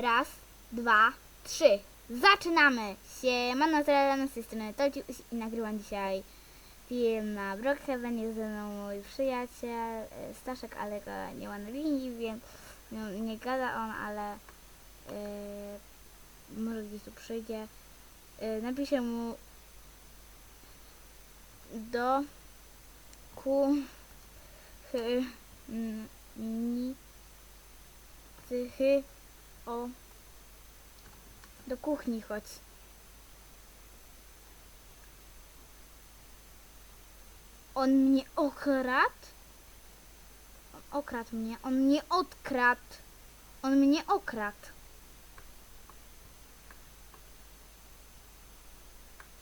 Raz, dwa, trzy. Zaczynamy! Siemano, Zerana z tej strony Tociuś i nagrywam dzisiaj film na Brookhaven. Jest ze mną mój przyjaciel e, Staszek, ale go nie ma na linii, więc no, nie gada on, ale e, może gdzieś tu przyjdzie. E, napiszę mu do ku ch, n, ni ty, chy, o do kuchni chodź. On mnie okradł? On okradł mnie. On mnie odkradł. On mnie okradł.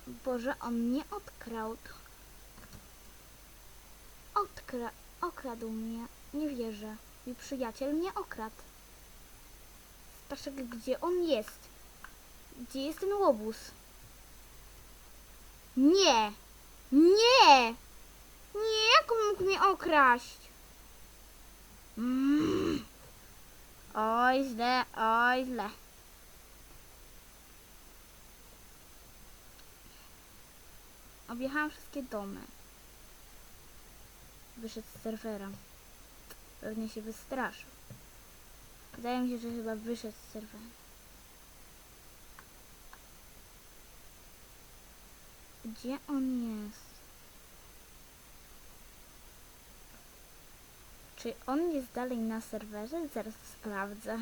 Boże, on mnie odkradł. Odkra okradł mnie. Nie wierzę. Mój przyjaciel mnie okradł. Staszek, gdzie on jest? Gdzie jest ten łobuz? Nie! Nie! Nie, jak on mógł mnie okraść? Mm. Oj, źle, oj, źle. Objechałam wszystkie domy. Wyszedł z serwera. Pewnie się wystraszył. Wydaje mi się, że chyba wyszedł z serwera. Gdzie on jest? Czy on jest dalej na serwerze? Zaraz sprawdzę.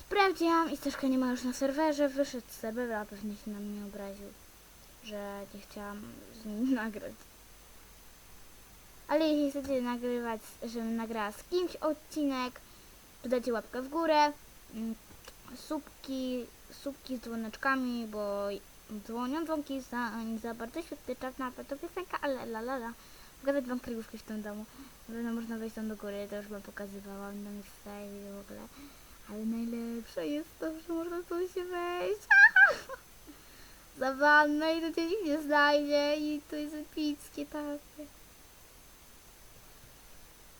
Sprawdziłam i Staszka nie ma już na serwerze. Wyszedł z serwera, pewnie się na mnie obraził, że nie chciałam z nim nagrać. Ale jeśli chcecie nagrywać, żebym nagrała z kimś odcinek, to dajcie łapkę w górę, mm, słupki, słupki z dzwoneczkami, bo dzwonią dzwonki za, za bardzo świetny czas na to piosenka, ale la la la. Pokazać wam krygówkę w tym domu. Pewno można wejść tam do góry, to już wam pokazywałam, tam jest w ogóle. Ale najlepsze jest to, że można tu się wejść. Za wannę i to cię nikt nie znajdzie i to jest epickie takie.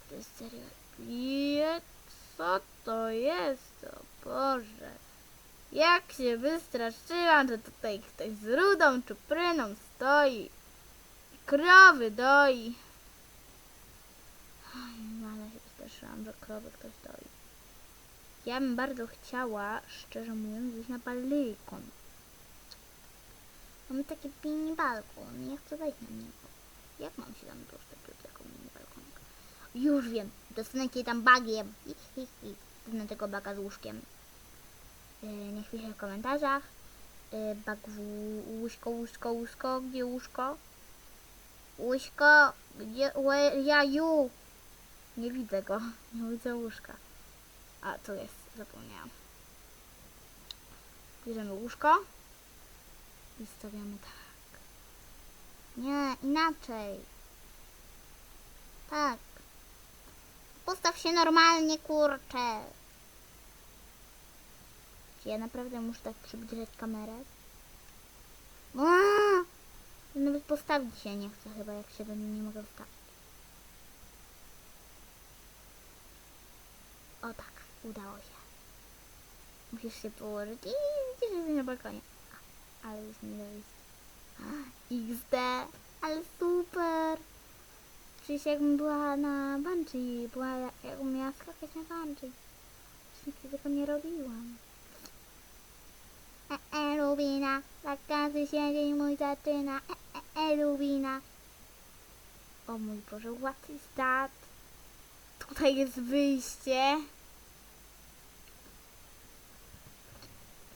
To jest serio epickie. Co to jest? O Boże. Jak się wystraszyłam, że tutaj ktoś z rudą czupryną stoi. Krowy doi. Oj, ale się wystraszyłam, że krowy ktoś doi. Ja bym bardzo chciała, szczerze mówiąc, wyjść na balkon. Mamy taki mini balkon, nie chcę wejść na niego. Jak mam się tam dostać do tego mini? Już wiem, dostanę cię tam bagiem. Dostanę tego baga z łóżkiem. Yy, niech pisze w komentarzach. Yy, bag w łóżko, łóżko, łóżko, gdzie łóżko? Łóżko, gdzie, where are you? Nie widzę go, nie widzę łóżka. A, tu jest, zapomniałam. Bierzemy łóżko i stawiamy tak. Nie, inaczej. Tak. Postaw się normalnie, kurczę. Czy ja naprawdę muszę tak przybliżać kamerę? Aaa! Nawet postawić się nie chcę chyba, jak się do niej nie mogę wstawić. O tak, udało się. Musisz się położyć i widzisz, jesteś na balkonie. Ale już nie wyjść. XD, ale super! Przecież jakbym była na bungee, była, jakbym miała skakać na bungee. Przecież nigdy tego nie robiłam. E, e, Lubina, wakacje się dzień mój zaczyna. E, e, e, Lubina. O mój Boże, what is that? Tutaj jest wyjście.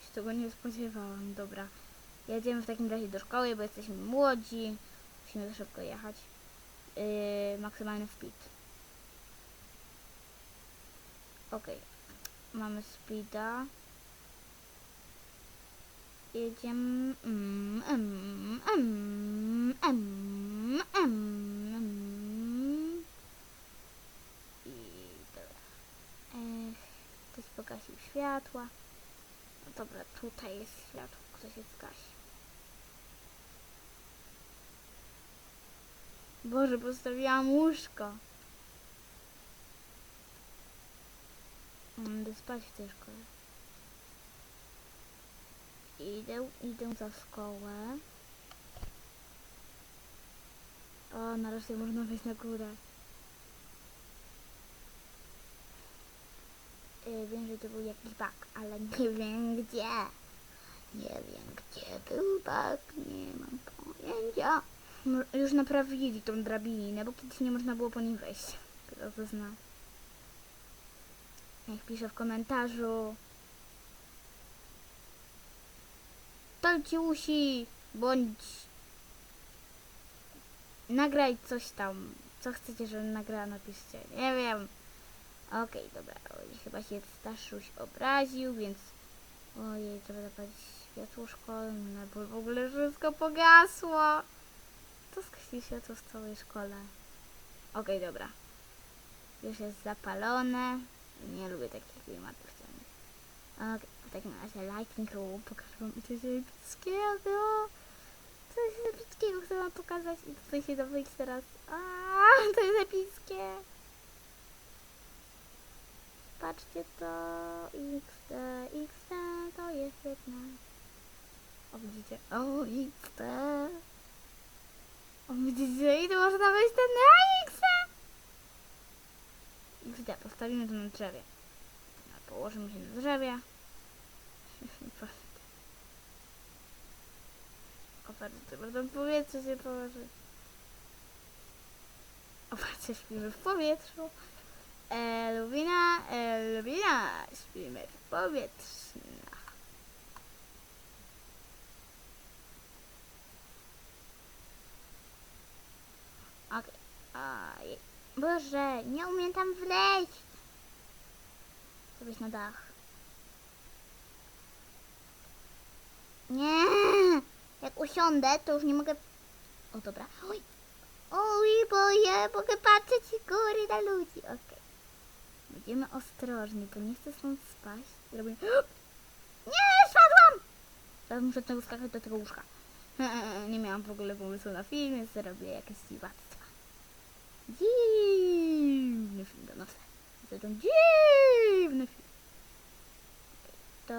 Się tego nie spodziewałam, dobra. Jedziemy w takim razie do szkoły, bo jesteśmy młodzi. Musimy szybko jechać. Yy, maksymalny speed. Okej. Mamy speeda. Jedziemy. Mm, mm, mm. I dobra. Ech, ktoś pogasił światła. No dobra, tutaj jest światło, ktoś się zgasi. Boże, postawiłam łóżko. Będę spać w tej szkole. Idę, idę za szkołę. O, nareszcie można wejść na górę. Y, wiem, że to był jakiś bug, ale nie wiem gdzie. Nie wiem gdzie był bug, nie mam pojęcia. Już naprawili tą drabinę, bo kiedyś nie można było po nim wejść. Kto to zna? Niech pisze w komentarzu. Tolciusi, bądź nagraj coś tam. Co chcecie, żebym nagrała, napiszcie. Nie wiem. Okej, dobra. Oj, chyba się Staszuś obraził, więc... Ojej, trzeba zapalić światło szkolne, bo w ogóle wszystko pogasło. To skreśli światło w całej szkole. Okej, dobra. Już jest zapalone. Nie lubię takich klimatów ciemnych. Okej, w takim razie lightning room. Pokażę wam coś epickiego. Coś epickiego chcę wam pokazać i tutaj się wyjść teraz. A, to jest epickie. Patrzcie to. XD, XD, to jest jedna. O, widzicie? O, XD. Widzicie? I tu można wejść ten na. XD, postawimy to na drzewie. Położymy się na drzewie. O, bardzo trzeba tam powietrze się położyć. O, patrzcie, śpimy w powietrzu. Elwina, Elwina, śpimy w powietrzu. Okej. Okay. Boże, nie umiem tam wleźć. Chcę wejść na dach. Nie! Jak usiądę, to już nie mogę... O, dobra. Oj, Oj, boję, mogę patrzeć z góry na ludzi. Okej. Będziemy ostrożni, bo nie chcę stąd spaść. Zrobię... Nie, spadłam! Teraz muszę tego skakać do tego łóżka. Nie miałam w ogóle pomysłu na film, więc zrobię jakieś dziwactwa. Dziwny film do nosa. Zresztą dziwny film. To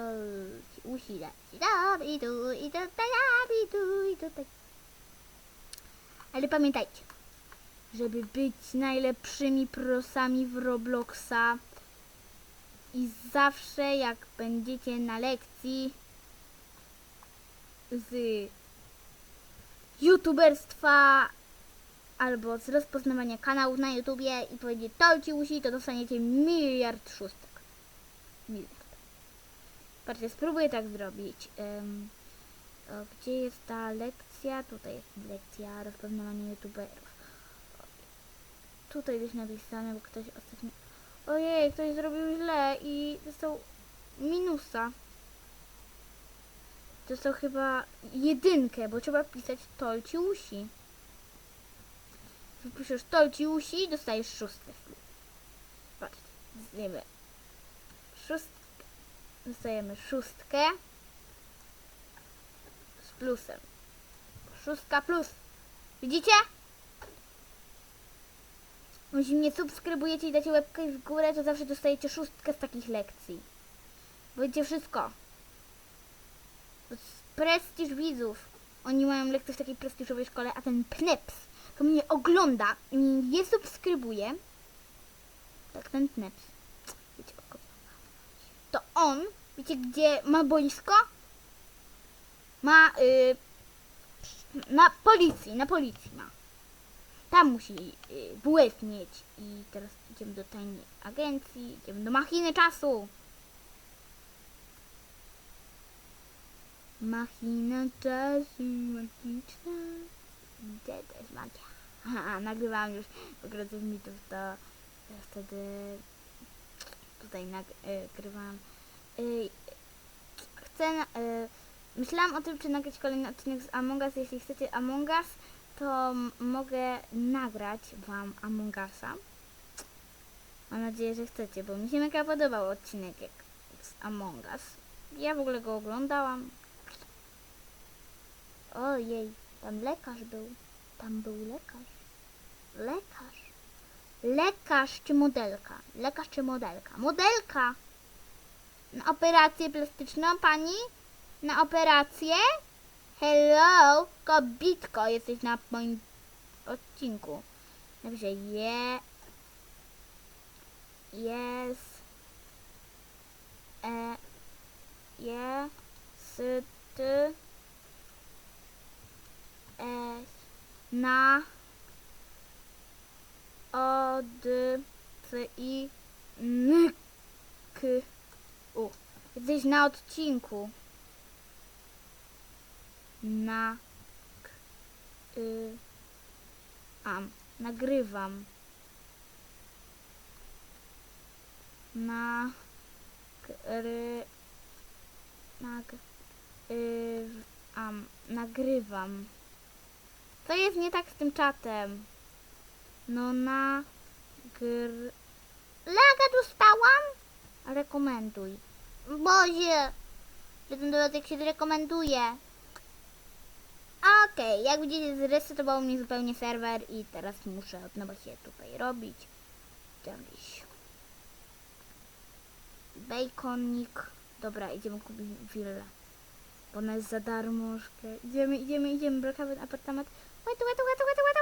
usi da, ci da, i tu, i to, ta, ja, i tu, i to, tak. Ale pamiętajcie, żeby być najlepszymi prosami w Robloxa i zawsze jak będziecie na lekcji z youtuberstwa albo z rozpoznawania kanałów na YouTubie i powiedzieć to usi, to dostaniecie miliard szóstek. Miliard. Patrzcie, spróbuję tak zrobić. Ym, o, gdzie jest ta lekcja? Tutaj jest lekcja rozpoznawania youtuberów. Tutaj jest napisane, bo ktoś ostatnio... Ojej, ktoś zrobił źle i dostał minusa. Dostał chyba jedynkę, bo trzeba pisać tolci usi. Wpiszesz tolci usi, dostajesz szóstkę. Patrzcie, zdejmy szóstkę. Dostajemy szóstkę z plusem. Szóstka plus. Widzicie? Jeśli mnie subskrybujecie i dacie łapkę w górę, to zawsze dostajecie szóstkę z takich lekcji. Wiecie wszystko. Prestiż widzów. Oni mają lekcje w takiej prestiżowej szkole, a ten pneps to mnie ogląda i nie subskrybuje. Tak, ten pneps. Wiecie, to on, wiecie gdzie ma boisko? Ma y, na policji, na policji ma. Tam musi y, WF mieć. I teraz idziemy do tajnej agencji, idziemy do machiny czasu. Machina czasu magiczna. Gdzie to jest magia? Haha, nagrywałam już Pogrodzę mitów, to wtedy tutaj nagrywałam. Y, chcę, y, myślałam o tym, czy nagrać kolejny odcinek z Among Us. Jeśli chcecie Among Us, to mogę nagrać wam Among Usa. Mam nadzieję, że chcecie, bo mi się mega podobał odcinek jak z Among Us. Ja w ogóle go oglądałam. Ojej, tam lekarz był. Tam był lekarz. Lekarz. Lekarz czy modelka? Lekarz czy modelka? Modelka! Na operację plastyczną pani? na operację? Hello, kobitko, jesteś na moim odcinku. Dobrze, je... Jest... E... Je... S... Ty... Na... Od... C... I... N... K... U. Jesteś na odcinku. Na... Y... Am. Nagrywam. Na... Gry... Nag... Y... Am. Nagrywam. Co jest nie tak z tym czatem? No na... Gr... Laga dostałam? Rekomenduj. Boże! Że ten dodatek się rekomenduje. Okej, jak widzicie zresetował mnie zupełnie serwer i teraz muszę od nowa się tutaj robić. Jakiś baconik. Dobra, idziemy kupić willę. Bo ona jest za darmożkę. Idziemy, idziemy, idziemy. Brakamy apartament. Aguenta, aguenta, aguenta, aguenta.